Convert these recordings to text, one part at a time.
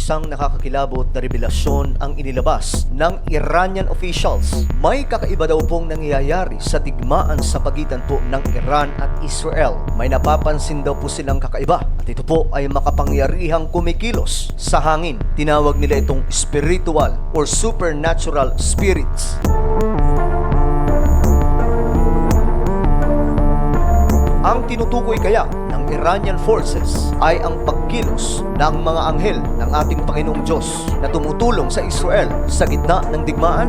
Isang nakakakilabot na revelasyon ang inilabas ng Iranian officials. May kakaiba daw pong nangyayari sa digmaan sa pagitan po ng Iran at Israel. May napapansin daw po silang kakaiba at ito po ay makapangyarihang kumikilos sa hangin. Tinawag nila itong spiritual or supernatural spirits. Ang tinutukoy kaya ng Iranian forces ay ang pagkilos ng mga anghel ng ating Panginoong Diyos na tumutulong sa Israel sa gitna ng digmaan?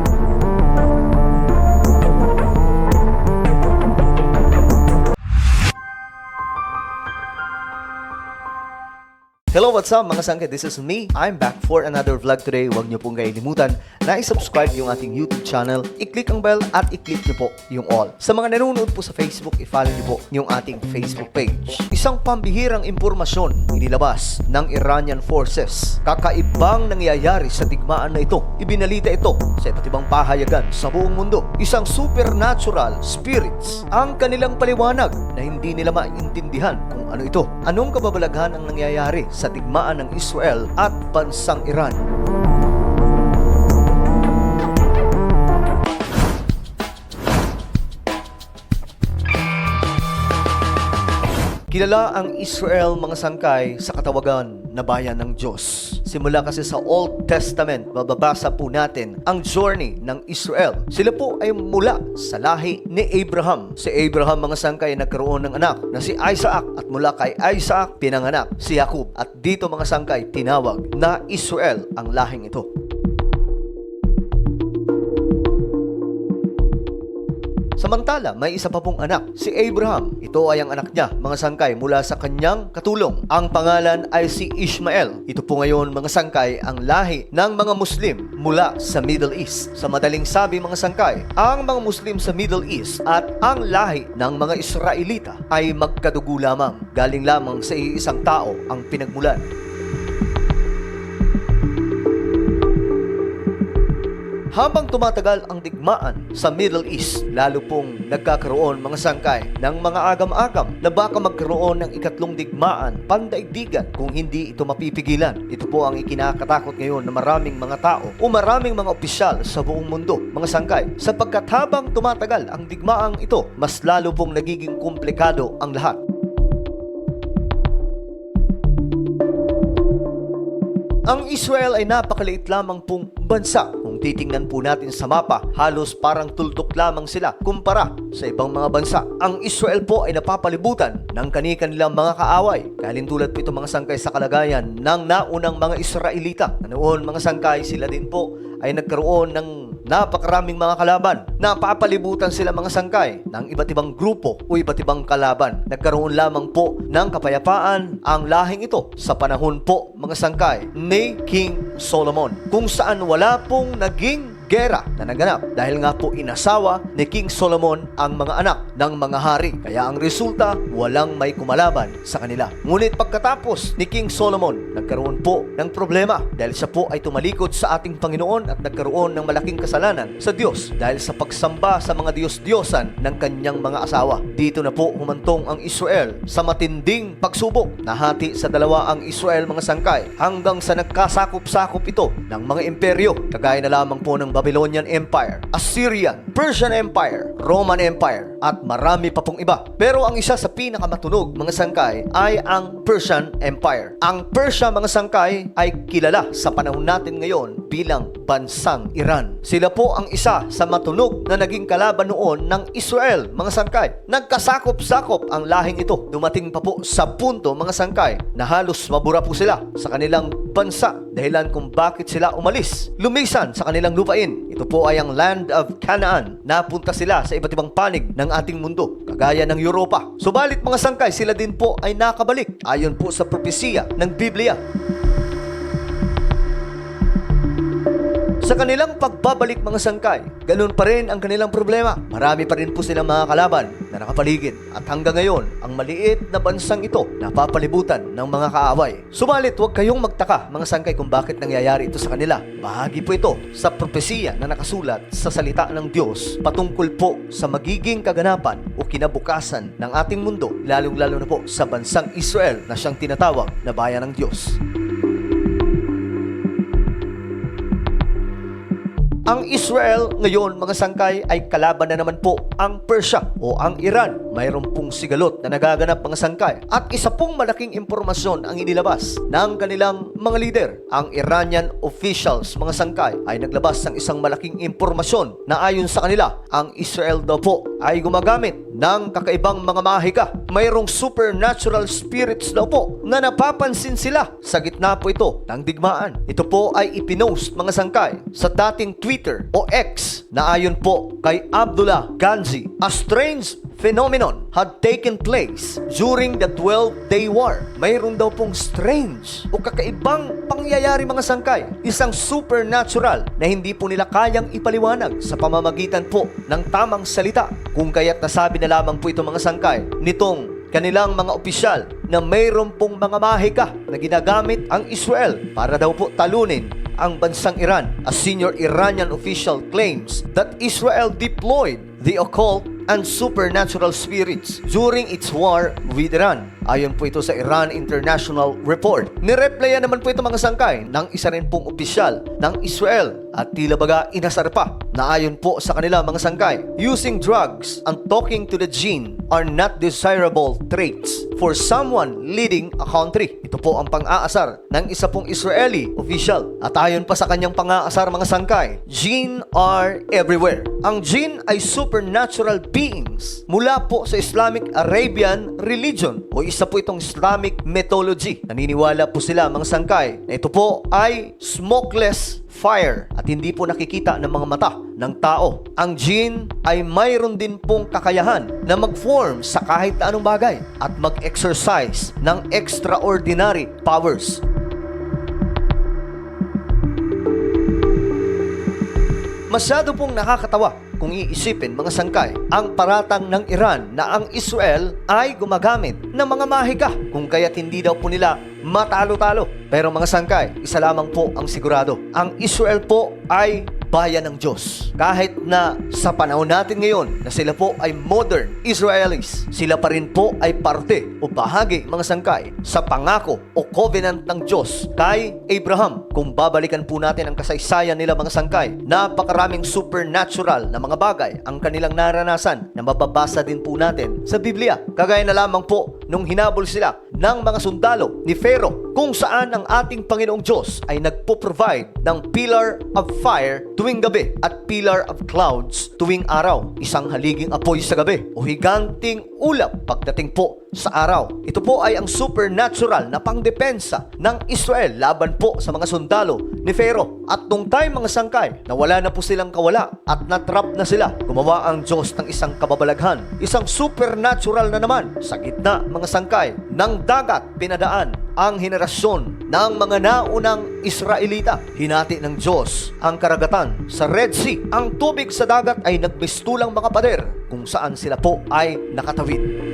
Hello, what's up mga sangke? This is me. I'm back for another vlog today. Huwag niyo pong kailimutan na i-subscribe yung ating YouTube channel, i-click ang bell at i-click niyo po yung all. Sa mga nanonood po sa Facebook, i-follow niyo po yung ating Facebook page. Isang pambihirang impormasyon inilabas ng Iranian forces. Kakaibang nangyayari sa digmaan na ito. Ibinalita ito sa iba't ibang pahayagan sa buong mundo. Isang supernatural spirits ang kanilang paliwanag na hindi nila maintindihan kung ano ito. Anong kababalaghan ang nangyayari sa digmaan ng Israel at bansang Iran? Kilala ang Israel mga sangkay sa katawagan na bayan ng Diyos. Simula kasi sa Old Testament, bababasa po natin ang journey ng Israel. Sila po ay mula sa lahi ni Abraham. Si Abraham mga sangkay nagkaroon ng anak na si Isaac at mula kay Isaac pinanganak si Jacob. At dito mga sangkay tinawag na Israel ang lahing ito. Samantala, may isa pa pong anak, si Abraham. Ito ay ang anak niya, mga sangkay, mula sa kanyang katulong. Ang pangalan ay si Ishmael. Ito po ngayon, mga sangkay, ang lahi ng mga Muslim mula sa Middle East. Sa madaling sabi, mga sangkay, ang mga Muslim sa Middle East at ang lahi ng mga Israelita ay magkadugo lamang. Galing lamang sa iisang tao ang pinagmulan. Habang tumatagal ang digmaan sa Middle East, lalo pong nagkakaroon mga sangkay ng mga agam-agam na baka magkaroon ng ikatlong digmaan, pandaigdigan kung hindi ito mapipigilan. Ito po ang ikinakatakot ngayon ng maraming mga tao o maraming mga opisyal sa buong mundo, mga sangkay. Sapagkat habang tumatagal ang digmaang ito, mas lalo pong nagiging komplikado ang lahat. Ang Israel ay napakaliit lamang pong bansa. Titingnan po natin sa mapa, halos parang tuldok lamang sila kumpara sa ibang mga bansa. Ang Israel po ay napapalibutan ng kani-kanilang mga kaaway. Kalin tulad po ito mga sangkay sa kalagayan ng naunang mga Israelita. Noon mga sangkay, sila din po ay nagkaroon ng napakaraming mga kalaban. Napapalibutan sila mga sangkay ng iba't ibang grupo o iba't ibang kalaban. Nagkaroon lamang po ng kapayapaan ang lahing ito sa panahon po mga sangkay ni King Solomon kung saan wala pong naging gera na naganap dahil nga po inasawa ni King Solomon ang mga anak ng mga hari. Kaya ang resulta, walang may kumalaban sa kanila. Ngunit pagkatapos ni King Solomon, nagkaroon po ng problema dahil siya po ay tumalikod sa ating Panginoon at nagkaroon ng malaking kasalanan sa Diyos dahil sa pagsamba sa mga Diyos-Diyosan ng kanyang mga asawa. Dito na po humantong ang Israel sa matinding pagsubok. Nahati sa dalawa ang Israel mga sangkay hanggang sa nagkasakop-sakop ito ng mga imperyo kagaya na lamang po ng Babylonian Empire, Assyrian, Persian Empire, Roman Empire, at marami pa pong iba. Pero ang isa sa pinakamatunog mga sangkay ay ang Persian Empire. Ang Persia mga sangkay ay kilala sa panahon natin ngayon bilang bansang Iran. Sila po ang isa sa matunog na naging kalaban noon ng Israel mga sangkay. Nagkasakop-sakop ang lahing ito. Dumating pa po sa punto mga sangkay na halos mabura po sila sa kanilang bansa dahilan kung bakit sila umalis. Lumisan sa kanilang lupain. Ito po ay ang land of Canaan. Napunta sila sa iba't ibang panig ng ating mundo, kagaya ng Europa. Subalit mga sangkay, sila din po ay nakabalik ayon po sa propesiya ng Biblia. Sa kanilang pagbabalik mga sangkay, ganun pa rin ang kanilang problema. Marami pa rin po silang mga kalaban na nakapaligid. At hanggang ngayon, ang maliit na bansang ito napapalibutan ng mga kaaway. Subalit, huwag kayong magtaka mga sangkay kung bakit nangyayari ito sa kanila. Bahagi po ito sa propesiya na nakasulat sa salita ng Diyos patungkol po sa magiging kaganapan o kinabukasan ng ating mundo, lalong-lalo na po sa bansang Israel na siyang tinatawag na bayan ng Diyos. Ang Israel ngayon mga sangkay ay kalaban na naman po ang Persia o ang Iran. Mayroon pong sigalot na nagaganap mga sangkay. At isa pong malaking impormasyon ang inilabas ng kanilang mga leader. Ang Iranian officials mga sangkay ay naglabas ng isang malaking impormasyon na ayon sa kanila, ang Israel daw po ay gumagamit ng kakaibang mga mahika. Mayroong supernatural spirits daw po na napapansin sila sa gitna po ito ng digmaan. Ito po ay ipinost mga sangkay sa dating Twitter o X na ayon po kay Abdullah Ganzi. A strange phenomenon had taken place during the 12-day war. Mayroon daw pong strange o kakaibang pangyayari mga sangkay. Isang supernatural na hindi po nila kayang ipaliwanag sa pamamagitan po ng tamang salita. Kung kaya't nasabi na lamang po ito mga sangkay nitong kanilang mga opisyal na mayroon pong mga mahika na ginagamit ang Israel para daw po talunin ang bansang Iran. A senior Iranian official claims that Israel deployed the occult and supernatural spirits during its war with Iran. Ayon po ito sa Iran International Report. Nireplyan naman po ito mga sangkay ng isa rin pong opisyal ng Israel at tila baga inasar pa na ayon po sa kanila mga sangkay, using drugs and talking to the jinn are not desirable traits for someone leading a country. Ito po ang pang-aasar ng isa pong Israeli official. At ayon pa sa kanyang pang-aasar mga sangkay, jinn are everywhere. Ang jinn ay supernatural beings mula po sa Islamic Arabian religion o isa po itong Islamic mythology. Naniniwala po sila mga sangkay na ito po ay smokeless fire at hindi po nakikita ng mga mata ng tao. Ang jinn ay mayroon din pong kakayahan na mag-form sa kahit anong bagay at mag-exercise ng extraordinary powers. Masyado pong nakakatawa kung iisipin mga sangkay ang paratang ng Iran na ang Israel ay gumagamit ng mga mahika kung kaya't hindi daw po nila matalo-talo. Pero mga sangkay, isa lamang po ang sigurado. Ang Israel po ay bayan ng Diyos. Kahit na sa panahon natin ngayon na sila po ay modern Israelis, sila pa rin po ay parte o bahagi mga sangkay sa pangako o covenant ng Diyos kay Abraham. Kung babalikan po natin ang kasaysayan nila mga sangkay, napakaraming supernatural na mga bagay ang kanilang naranasan na mababasa din po natin sa Biblia. Kagaya na lamang po nung hinabol sila ng mga sundalo ni Pharaoh kung saan ang ating Panginoong Diyos ay nagpo-provide ng pillar of fire tuwing gabi at pillar of clouds tuwing araw. Isang haliging apoy sa gabi o higanting ulap pagdating po sa araw. Ito po ay ang supernatural na pangdepensa ng Israel laban po sa mga sundalo ni Pharaoh. At nung time mga sangkay, na wala na po silang kawala at natrap na sila, gumawa ang Diyos ng isang kababalaghan. Isang supernatural na naman sa gitna mga sangkay ng dagat pinadaan ang henerasyon ng mga naunang Israelita. Hinati ng Diyos ang karagatan sa Red Sea. Ang tubig sa dagat ay nagmistulang mga pader kung saan sila po ay nakatawid.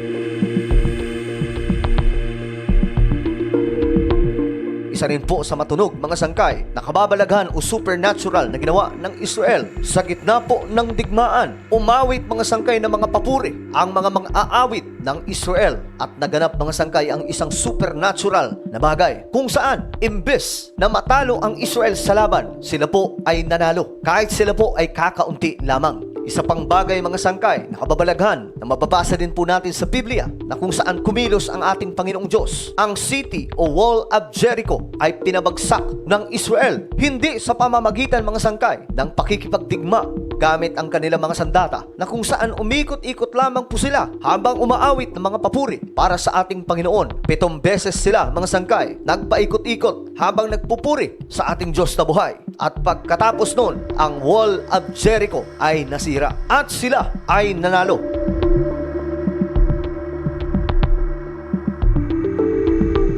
Isa rin po sa matunog mga sangkay na kababalaghan o supernatural na ginawa ng Israel sa gitna po ng digmaan. Umawit mga sangkay ng mga papuri ang mga mga aawit ng Israel at naganap mga sangkay ang isang supernatural na bagay kung saan imbes na matalo ang Israel sa laban, sila po ay nanalo kahit sila po ay kakaunti lamang. Isa pang bagay mga sangkay na kababalaghan na mababasa din po natin sa Biblia na kung saan kumilos ang ating Panginoong Diyos. Ang city o wall of Jericho ay pinabagsak ng Israel hindi sa pamamagitan mga sangkay ng pakikipagdigma gamit ang kanilang mga sandata na kung saan umikot-ikot lamang po sila habang umaawit ng mga papuri para sa ating Panginoon. Pitong beses sila mga sangkay nagpaikot-ikot habang nagpupuri sa ating Diyos na buhay. At pagkatapos nun, ang wall of Jericho ay nasira at sila ay nanalo.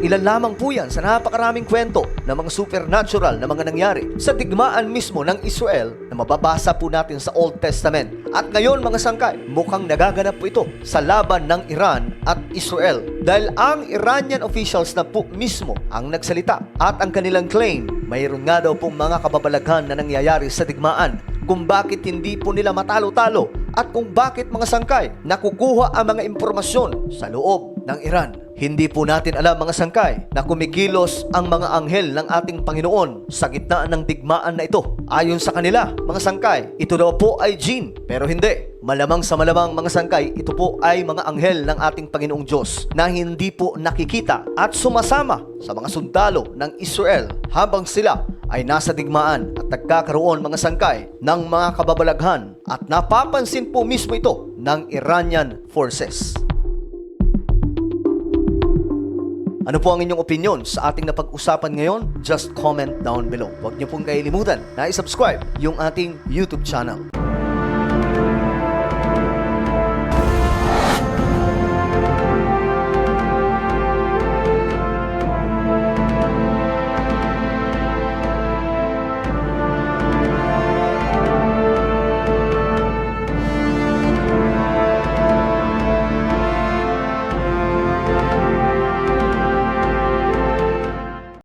Ilan lamang po yan sa napakaraming kwento ng mga supernatural na mga nangyari sa digmaan mismo ng Israel mababasa po natin sa Old Testament. At ngayon mga sangkay, mukhang nagaganap po ito sa laban ng Iran at Israel. Dahil ang Iranian officials na po mismo ang nagsalita at ang kanilang claim, mayroon nga daw pong mga kababalaghan na nangyayari sa digmaan kung bakit hindi po nila matalo-talo at kung bakit mga sangkay nakukuha ang mga impormasyon sa loob ng Iran. Hindi po natin alam mga sangkay na kumikilos ang mga anghel ng ating Panginoon sa gitna ng digmaan na ito. Ayon sa kanila, mga sangkay, ito daw po ay jinn, pero hindi. Malamang sa malamang mga sangkay, ito po ay mga anghel ng ating Panginoong Diyos na hindi po nakikita at sumasama sa mga sundalo ng Israel habang sila ay nasa digmaan at nagkakaroon mga sangkay ng mga kababalaghan at napapansin po mismo ito ng Iranian forces. Ano po ang inyong opinion sa ating napag-usapan ngayon? Just comment down below. Huwag niyo pong kailimutan na i-subscribe yung ating YouTube channel.